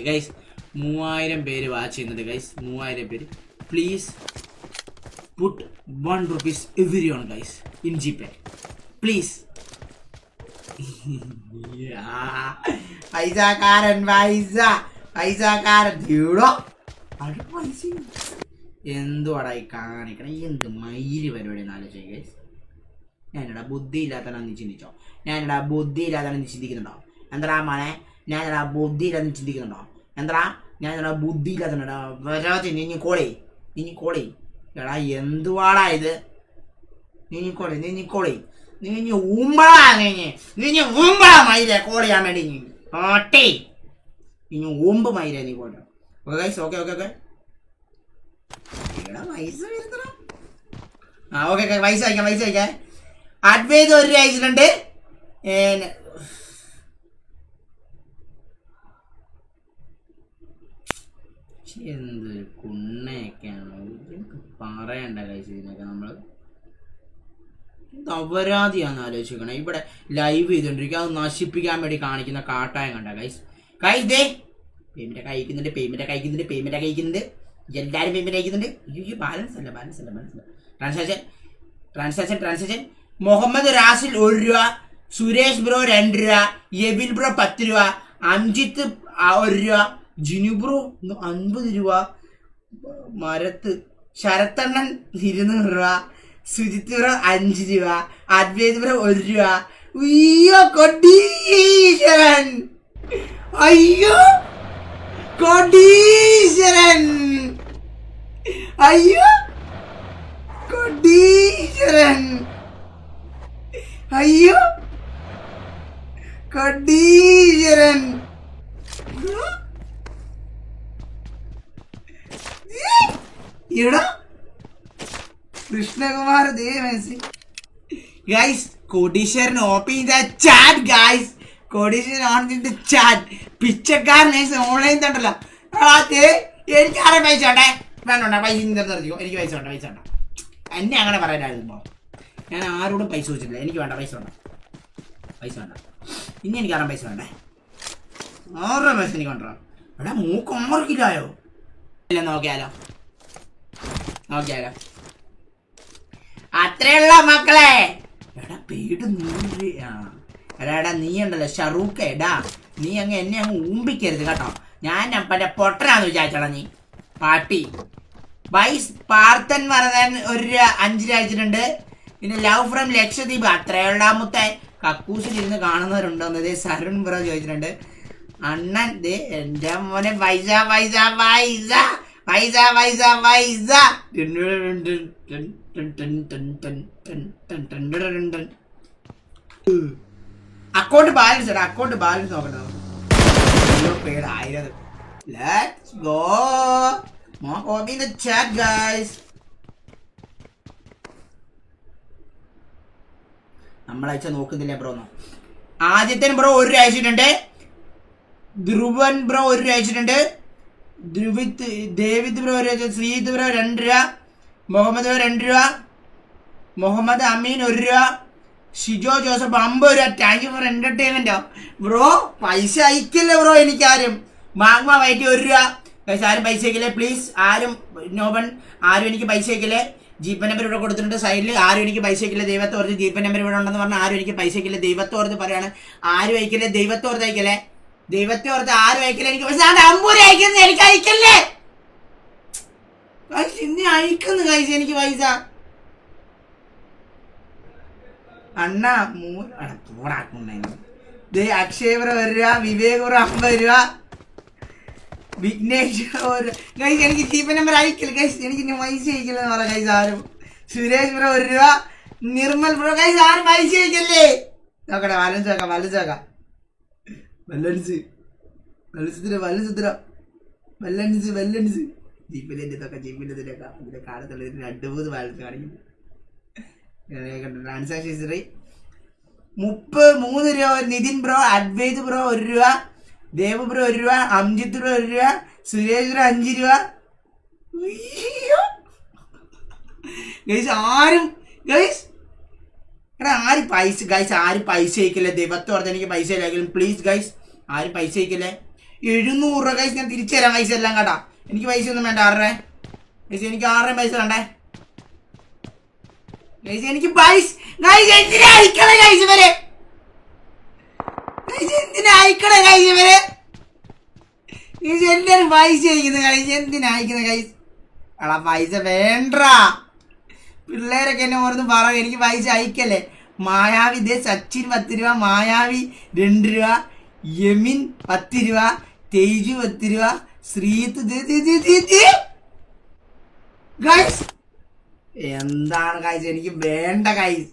Guys മൂവായിരം പേര് watch ചെയ്യുന്നുണ്ട് ഗൈസ് മൂവായിരം പേര്. Please put one rupees everyone guys in G pay please പൈസക്കാരൻ പൈസ. പൈസക്കാരൻ. തീടോ പൈസ? ഈ കാണിക്കണം? എന്ത് മയിൽ പരിപാടി ആലോചിക്കുക ഗൈസ് ഞാനിടാ ബുദ്ധി ഇല്ലാത്തവനാ നീ ചിന്തിച്ചോ? ഞാനിടാ ബുദ്ധി ഇല്ലാത്തവനാ നീ ചിന്തിക്കുന്നുണ്ടോ? എന്താ മോനെ? ഞാനിടാ ബുദ്ധി ഇല്ലാതെ നീ ചിന്തിക്കുന്നുണ്ടോ? എന്താ ഞാൻ ബുദ്ധി ഇല്ലാത്തവനടാ വരാതെ നീ കോളേ നീ കോളേ എടാ എന്തുവാടാ ഇത്? നീ കോളേ നീ കോളേ നീ ഊമ്പളാ നീ നീ ഊമ്പളാ മയിലെ കോൾ ചെയ്യാൻ വേണ്ടി നീ ഓട്ടേ നീ ഊമ്പ് മയിലെ നീ കോള ഓക്കെ ഓക്കെ ഓക്കെ ഓക്കെ എടാ ആ ഓക്കെ ഓക്കെ പൈസ അയക്കാം പൈസ അയക്കാം അഡ്വൈത് ഒരു അയച്ചിട്ടുണ്ട് എന്ത് കുണ്ണയൊക്കെയാണ്? പറയണ്ട കഴിച്ച് നമ്മൾ അപരാധിയാന്ന് ആലോചിക്കണം. ഇവിടെ ലൈവ് ചെയ്തോണ്ടിരിക്കുക അത് നശിപ്പിക്കാൻ വേണ്ടി കാണിക്കുന്ന കാട്ടായം കണ്ട ഗൈസ് ഗൈസ് ദേ പേയ്മെന്റ് കഴിക്കുന്നുണ്ട് പേയ്മെന്റ് കഴിക്കുന്നുണ്ട് പേയ്മെന്റ് കഴിക്കുന്നുണ്ട് എല്ലാവരും പേയ്മെന്റ് അയക്കുന്നുണ്ട്. അയ്യോ ബാലൻസ് അല്ല ബാലൻസ് അല്ല ബാലൻസ് അല്ല. Transaction transaction transaction Muhammad Razil ഒരു രൂപ സുരേഷ് ബ്രോ രണ്ട് രൂപ യബിൻ ബ്രോ പത്ത് രൂപ അംജിത്ത് ഒരു രൂപ ജിനു ബ്രോ ന- അൻപത് രൂപ. മരത്ത് ശരത്തണ്ണൻ ഇരുന്നൂറ് രൂപ. സുജിത് ബ്രോ അഞ്ച് രൂപ. അദ്വൈത് ബ്രോ ഒരു രൂപ. അയ്യോ കൊടീശ്വരൻ! അയ്യോ കൊടീശ്വരൻ! അയ്യോ കൊടീശ്വരൻ! അയ്യോ കൊടീശ്വരൻ! എടാ. കൃഷ്ണകുമാർ ദേവസി ഗൈസ് കോടീശ്വരൻ ഓപ്പൺ ചെയ്ത ചാറ്റ് ഗൈസ് കോടീശ്വരൻ ഓൺ ചെയ്ത ചാറ്റ് പിച്ചക്കാരൻ ഓൺലൈൻ തണ്ടല്ലോ. എനിക്ക് ആരെ പൈസ ഉണ്ടേ? വേണ്ട പൈസ നിർത്തിക്കോ എനിക്ക് പൈസ വേണ്ട പൈസ വേണ്ട. എന്നെ അങ്ങനെ പറയാനായിരുന്നു. ഞാൻ ആരോടും പൈസ ചോദിച്ചിട്ടില്ല. എനിക്ക് വേണ്ട പൈസ വേണ്ട. പൈസ വേണ്ട. ഇനി എനിക്ക് ആറാം പൈസ വേണ്ടേ? ആറ് പൈസ എനിക്ക് വേണ്ട എടാ മൂക്ക് ഓർക്കില്ലായോ ഇല്ല നോക്കിയാലോ. നോക്കിയാലോ അത്രയുള്ള മക്കളെ. എടാ പേട് നൂറ് എടാ നീ ഉണ്ടല്ലോ ഷറൂഖ് എടാ നീ അങ്ങ് എന്നെ അങ്ങ് ഊമ്പിക്കരുത് കേട്ടോ. ഞാൻ പറ്റ പൊട്ടനാന്ന് വിചാരിച്ചടാ നീ. പാട്ടി. വൈസ് പാർത്തൻ പറഞ്ഞ ഒരു അഞ്ച് അയച്ചിട്ടുണ്ട് പിന്നെ ലവ് ഫ്രം ലക്ഷദ്വീപ്. അത്രയുള്ള മുത്തെ. കക്കൂസിലിരുന്ന് കാണുന്നവരുണ്ടോന്ന് ദേ സരുൺ ബ്രോ ചോദിച്ചിട്ടുണ്ട്. അണ്ണൻ ദേ എന്റെ മോനെ പൈസ പൈസ പൈസ പൈസ പൈസ പൈസ അക്കൗണ്ട് ബാലൻസ് എടാ അക്കൗണ്ട് ബാലൻസ് നോക്കണം അയ്യോ പേര് ആയിരം ലെറ്റ്സ് ഗോ മോ കോപ്പി ചാറ്റ് ഗൈസ് നമ്മളയച്ച നോക്കുന്നില്ല ബ്രോ ആദ്യത്തെ ബ്രോ ഒരു അയച്ചിട്ടുണ്ട്. ധ്രുവൻ ബ്രോ ഒരു അയച്ചിട്ടുണ്ട്. ധ്രുവിത് ദേവിദ് ബ്രോ ഒരു. ശ്രീജിത്ത് ബ്രോ രണ്ട് രൂപ മുഹമ്മദ് ബ്രോ രണ്ട് രൂപ മുഹമ്മദ് അമീൻ ഒരു രൂപ ഷിജോ ജോസഫ് അമ്പത് രൂപ. താങ്ക് യു ഫോർ എന്റർടൈൻമെന്റോ ബ്രോ പൈസ അയക്കില്ല ബ്രോ എനിക്കാരും. മാഗ്മ വൈറ്റ് ഒരു രൂപ. പൈസ ആരും പൈസ അയക്കില്ലേ? പ്ലീസ് ആരും നോബൺ ആരും എനിക്ക് പൈസ അയക്കില്ലേ? ജീപ്പൻ നമ്പർ ഇവിടെ കൊടുത്തിട്ടുണ്ട് സൈഡിൽ ആരും എനിക്ക് പൈസ അയക്കില്ല? ദൈവത്തോർത്ത് ജീപ്പൻ നമ്പർ ഇവിടെ ഉണ്ടെന്ന് പറഞ്ഞാൽ ആരും എനിക്ക് പൈസ അയക്കില്ല? ദൈവത്തോർത്ത് പറയുകയാണ് ആരും അയക്കില്ലേ? ദൈവത്തെ ഓർത്ത് അയക്കല്ലേ? ദൈവത്തെ ഓർത്ത് ആരും അയക്കില്ല? എനിക്ക് പക്ഷെ ഞാൻ അമ്പൂര് അയക്കുന്നത് എനിക്ക് അയക്കല്ലേ? ഇന്ന് അയക്കുന്നു കൈസ എനിക്ക് പൈസ. അണ്ണ മൂന്ന് പോടാക്കുണ്ടായിരുന്നു ദേ അക്ഷയ ബ്രോ ഒരു രൂപ രൂപ ഒരു എനിക്ക് ജീപ്പൻ നമ്പർ അയക്കില്ല ഗൈസ് എനിക്ക് ഇനി പൈസ അയക്കില്ലെന്ന് പറ ഗൈസ് ആരും. സുരേഷ് ബ്രോ ഒരു രൂപ നിർമ്മൽ ബ്രോ ഗൈസ് ആരും പൈസ അയക്കല്ലേ? നോക്കട്ടെ വലഞ്ചോക്കാം നോക്കാം ബാലൻസ് ബാലൻസ് ബാലൻസ് ജീപ്പിന്റെ ഇതൊക്കെ കാലത്തുള്ള ഇതിന് മൂന്ന് ബാലൻസ് കാണിക്കുന്നു. ട്രാൻസാക്ഷൻ ഹിസ്റ്ററി മുപ്പത് മൂന്ന് രൂപ നിതിൻ ബ്രോ അദ്വൈത് ബ്രോ ഒരു രൂപ ദേവ് ബ്രോ ഒരു രൂപ അംജിത് ബ്രോ ഒരു രൂപ സുരേഷ് ബ്രോ അഞ്ച് രൂപ. ഗൈസ് ആരും ഗൈസ് എടാ ആരും പൈസ ഗൈസ് ആരും പൈസ അയക്കില്ലേ? ദൈവത്തെ പറഞ്ഞ എനിക്ക് പൈസ ഇല്ലെങ്കിലും പ്ലീസ് ഗൈസ് ആരും പൈസ അയക്കില്ലേ? എഴുന്നൂറ് രൂപ ഗൈസ് ഞാൻ തിരിച്ചു തരാം പൈസ എല്ലാം കേട്ടാ. എനിക്ക് പൈസ ഒന്നും വേണ്ട ആറര. ഗൈസ് എനിക്ക് ആറര പൈസ വേണ്ടേ? ഗൈസ് എനിക്ക് പൈസ ഗൈസ് എന്തിനാ അയക്കണേ ഗൈസ് വരെ ഗൈസ് എന്തിനാ അയക്കണേ ഗൈസ് വരെ ഗൈസ് എല്ലാരും പൈസ അയക്കുന്നത് ഗൈസ് എന്തിനാ അയക്കുന്നത് ഗൈസ് എടാ പൈസ വേണ്ട. പിള്ളേരൊക്കെ എന്നെ ഓർന്ന് പറയും. എനിക്ക് പൈസ അയക്കല്ലേ? മായാവി ദേ സച്ചിൻ പത്ത് രൂപ മായാവി രണ്ട് രൂപ യമിൻ പത്ത് രൂപ തേജു പത്ത് രൂപ ശ്രീത്ത്. ഗൈസ് എന്താണ് ഗൈസ് എനിക്ക് വേണ്ട കൈസ്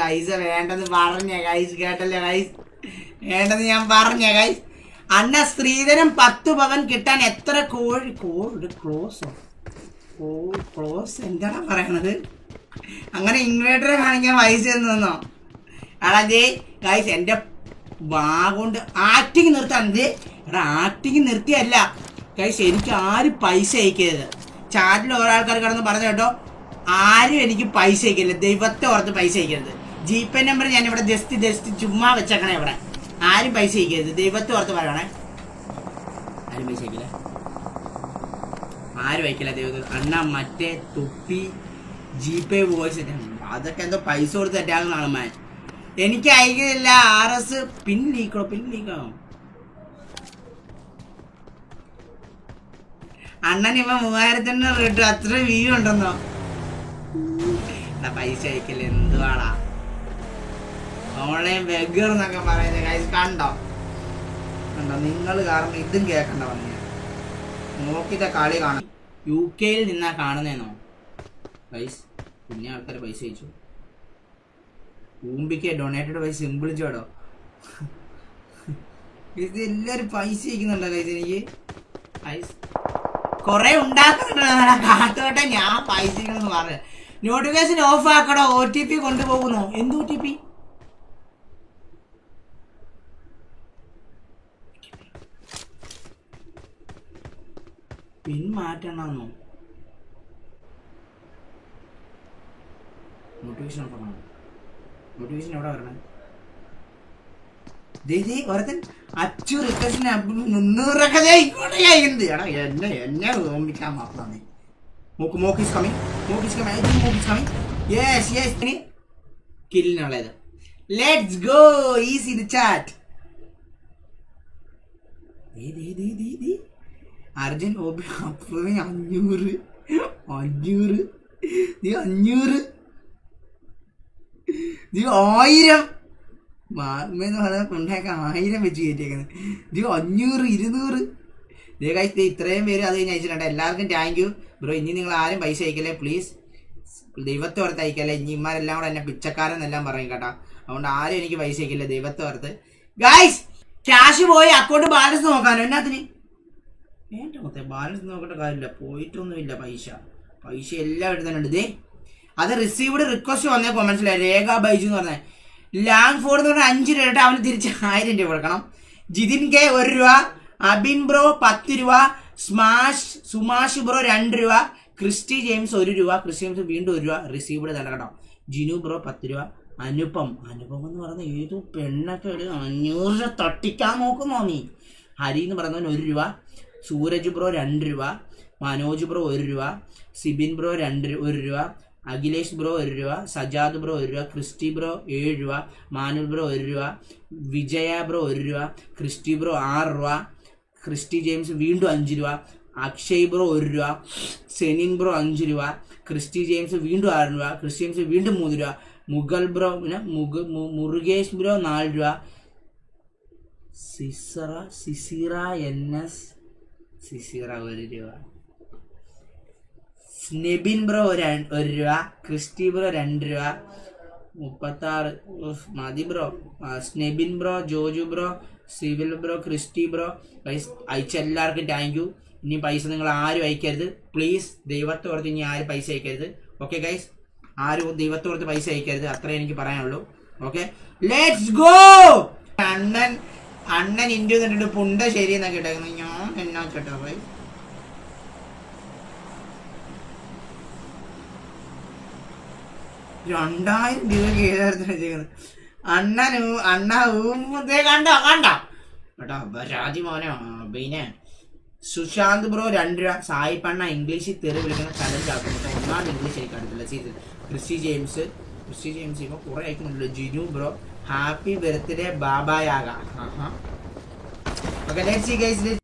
പൈസ വേണ്ടെന്ന് പറഞ്ഞ കൈസ് കേട്ടല്ലേ കൈസ് വേണ്ടെന്ന് ഞാൻ പറഞ്ഞ കൈസ് അന്ന സ്ത്രീധനം പത്ത് പവൻ കിട്ടാൻ എത്ര കോഴി കോഴി ക്ലോസോ ഓ ക്ലോസ് എന്താണ് പറയണത്? അങ്ങനെ ഇൻവേർട്ടറെ കാണിക്കാൻ വൈസ് തന്നോ അതെ ഗൈസ് എന്റെ വാ കൊണ്ട് ആക്ടിങ് നിർത്താൻ എടാ ആക്ടിങ് നിർത്തിയല്ല. ഗൈസ് എനിക്ക് ആരും പൈസ അയക്കരുത്. ചാറ്റിൽ ഓരോ ആൾക്കാർ കിടന്ന് പറഞ്ഞു കേട്ടോ ആരും എനിക്ക് പൈസ അയക്കില്ല ദൈവത്തെ ഓർത്ത് പൈസ അയക്കരുത്. ജി പേ നമ്പർ ഞാൻ ഇവിടെ ജസ്റ്റ് ജസ്റ്റ് ചുമ്മാ വെച്ചേക്കണേ ഇവിടെ. ആരും പൈസ അയക്കരുത്. ദൈവത്തെ ഓർത്ത് പറയണേ. ആരും പൈസ അയക്കില്ല. ആരും വയ്ക്കില്ല ദൈവത്തിൽ അണ്ണ മറ്റേ തുപ്പി ജി പേ വോയിസ് അതൊക്കെ എന്തോ പൈസ കൊടുത്ത് തെറ്റാകുന്നതാണ് മാൻ. എനിക്ക് അയക്കുന്നില്ല ആർ എസ് പിൻ ലീക്കോ പിൻ അണ്ണൻ ഇവ മൂവായിരത്തിന് കിട്ടും അത്ര വ്യൂ ഉണ്ടെന്നോ? പൈസ അയക്കില്ല എന്തുവാടാ? ഓൺലൈൻ ബെഗർ എന്നൊക്കെ പറയുന്നത്. കണ്ടോ? കണ്ടോ? നിങ്ങൾ കാരണം ഇതും കേൾക്കണ്ട വന്നു നോക്കിത്തെ കളി കാണാം യു കെയിൽ നിന്നാ കാണുന്നേന്നോ? പൈസ. പിന്നെ ആൾക്കാർ പൈസ അയച്ചു ഊമ്പിക്ക് ഡൊണേറ്റഡ് പൈസ സിമ്പിൾ ചോടോ ഇത് എല്ലാരും പൈസ അയക്കുന്നുണ്ടോ കൈസ് എനിക്ക്? പൈസ. കൊറേ ഉണ്ടാക്കുന്നുണ്ടോ? കാട്ടോട്ടെ ഞാൻ പൈസ അയക്കണമെന്ന് പറഞ്ഞു. നോട്ടിഫിക്കേഷൻ ഓഫ് ആക്കടോ ഒ ടി പി കൊണ്ടുപോകുന്നു. എന്ത് ഒ ടി പി പിൻ മാറ്റണമെന്നോ. മോട്ടിവേഷൻ ഓഫ് ആക്കണം എവിടെ വരണേ? ഒരുത്തൻ അച്ചു റിക്വസ്റ്റിന് മുന്നൂറൊക്കെ എന്നെ എന്നെ ഓർമ്മിക്കാൻ മാത്രം നീ. മോക്ക് മൂക്ക് ഇസ് കമ്മിങ് മൂക്ക് ഇസ് കമ്മിങ് മൂക്ക് is coming yes yes കില്ലിനുള്ളത്. Let's go easy the chat ദേ ദേ ദേ ദേ. അർജുൻ ഓബി അപ്പുറമേ അഞ്ഞൂറ് അഞ്ഞൂറ് നീ അഞ്ഞൂറ്. നീ ആയിരം. വാർമെന്ന് പറയുന്ന കൊണ്ടേക്ക ആയിരം വെച്ച് കയറ്റിയേക്കുന്നത്. നീ അഞ്ഞൂറ് ഇരുന്നൂറ്. ദേ കഴിച്ച് ഇത്രയും പേര് അത് കഴിഞ്ഞ് അയച്ചിട്ടുണ്ട്. എല്ലാവർക്കും താങ്ക് യു ബ്രോ ഇനി നിങ്ങൾ ആരും പൈസ അയക്കല്ലേ? പ്ലീസ് ദൈവത്തെ ഓർത്ത് അയക്കല്ലേ? ഇനി ഇമാരെല്ലാം കൂടെ എന്നെ പിച്ചക്കാരെന്നെല്ലാം പറയും കേട്ടോ. അതുകൊണ്ട് ആരും എനിക്ക് പൈസ അയക്കില്ല ദൈവത്തെ ഓർത്ത്. ഗൈസ് ക്യാഷ് പോയി അക്കൗണ്ട് ബാലൻസ് നോക്കാനോ? എന്നാത്തിന്? വേണ്ട മൊത്തം ബാലൻസ് നോക്കേണ്ട കാര്യമില്ല. പോയിട്ടൊന്നുമില്ല പൈസ. പൈസ എല്ലാം എടുത്തിട്ടുണ്ട് ദേ അത് റിസീവ്ഡ് റിക്വസ്റ്റ് വന്നേ മനസ്സിലായി? രേഖ ബൈജു എന്ന് പറഞ്ഞാൽ ലാങ് ഫോർഡ് എന്ന് പറഞ്ഞാൽ അഞ്ച് രൂപ അവന് തിരിച്ച് ആയിരം രൂപ കൊടുക്കണം. ജിതിൻ കെ ഒരു രൂപ അബിൻ ബ്രോ പത്ത് രൂപ സ്മാഷ് സുമാഷ് ബ്രോ രണ്ട് രൂപ ക്രിസ്റ്റി ജെയിംസ് ഒരു രൂപ ക്രിസ്റ്റി ജെയിംസ് വീണ്ടും ഒരു രൂപ റിസീവ്ഡ് നൽകണം ജിനു ബ്രോ പത്ത് രൂപ അനുപം. അനുപം എന്ന് പറയുന്ന ഏതോ പെണ്ണൊക്കെ ഒരു അഞ്ഞൂറ് തട്ടിക്കാൻ നോക്കുന്നോ നീ. ഹരി എന്ന് പറയുന്നവൻ ഒരു രൂപ സൂരജ് ബ്രോ രണ്ട് രൂപ മനോജ് ബ്രോ ഒരു രൂപ സിബിൻ ബ്രോ രണ്ട് ഒരു രൂപ അഖിലേഷ് ബ്രോ ഒരു രൂപ സജാദ് ബ്രോ ഒരു രൂപ ക്രിസ്റ്റി ബ്രോ ഏഴ് രൂപ മാനുൽ ബ്രോ ഒരു രൂപ വിജയ ബ്രോ ഒരു രൂപ ക്രിസ്റ്റി ബ്രോ ആറ് രൂപ ക്രിസ്റ്റി ജെയിംസ് വീണ്ടും അഞ്ച് രൂപ അക്ഷയ് ബ്രോ ഒരു രൂപ സെനിൻ ബ്രോ അഞ്ച് രൂപ ക്രിസ്റ്റി ജെയിംസ് വീണ്ടും ആറ് രൂപ ക്രിസ്റ്റി ജെയിംസ് വീണ്ടും മൂന്ന് രൂപ മുഗൾ ബ്രോ പിന്നെ മുഗ മു- മുരുകേഷ് ബ്രോ നാല് രൂപ സിസറ സിസിറ എൻ എസ് സിസിറ ഒരു രൂപ. സ്നെബിൻ ബ്രോ ഒരു രൂപ ക്രിസ്റ്റി ബ്രോ രണ്ട് രൂപ മുപ്പത്താറ് മതി bro. Snebin bro Joju bro civil bro Christy bro. പൈസ അയച്ച എല്ലാവർക്കും താങ്ക് യു ഇനി പൈസ നിങ്ങൾ ആരും അയക്കരുത്. പ്ലീസ് ദൈവത്തോർത്ത് ഇനി ആരും പൈസ അയക്കരുത്. ഓക്കെ ഗൈസ് ആരും ദൈവത്തോർത്ത് പൈസ അയക്കരുത്. അത്രേ എനിക്ക് പറയാനുള്ളൂ. Okay let's go Annan Annan India എന്നിട്ട് പുണ്ട ശരി എന്നൊക്കെ ഇട്ടേക്കുന്നു. ഞാൻ എന്നാ ചേട്ടാ പോയി. രണ്ടായിരം രൂപ ഏതായിരുന്നു വെച്ചേക്കുന്നത്? അണ്ണൻ ഊ- അണ്ണ കണ്ട കണ്ടോ? കേട്ടോ അപരാധി മോനെ പിന്നെ സുശാന്ത് ബ്രോ രണ്ട് രൂപ സായി പണ്ണ ഇംഗ്ലീഷിൽ തെറി വിളിക്കുന്ന ചലഞ്ച് ആക്കുന്നു ഒന്നാമത് ഇംഗ്ലീഷ് എനിക്ക് അടുത്തില്ല സീസൺ ക്രിസ്റ്റി ജെയിംസ് ക്രിസ്റ്റി ജെയിംസ് ഇപ്പോൾ കുറേ അയക്കുന്നുണ്ടല്ലോ ജിനു ബ്രോ ഹാപ്പി ബർത്ത്ഡേ ബാബായാക ഓക്കെ ലെറ്റ് സീ ഗൈസ്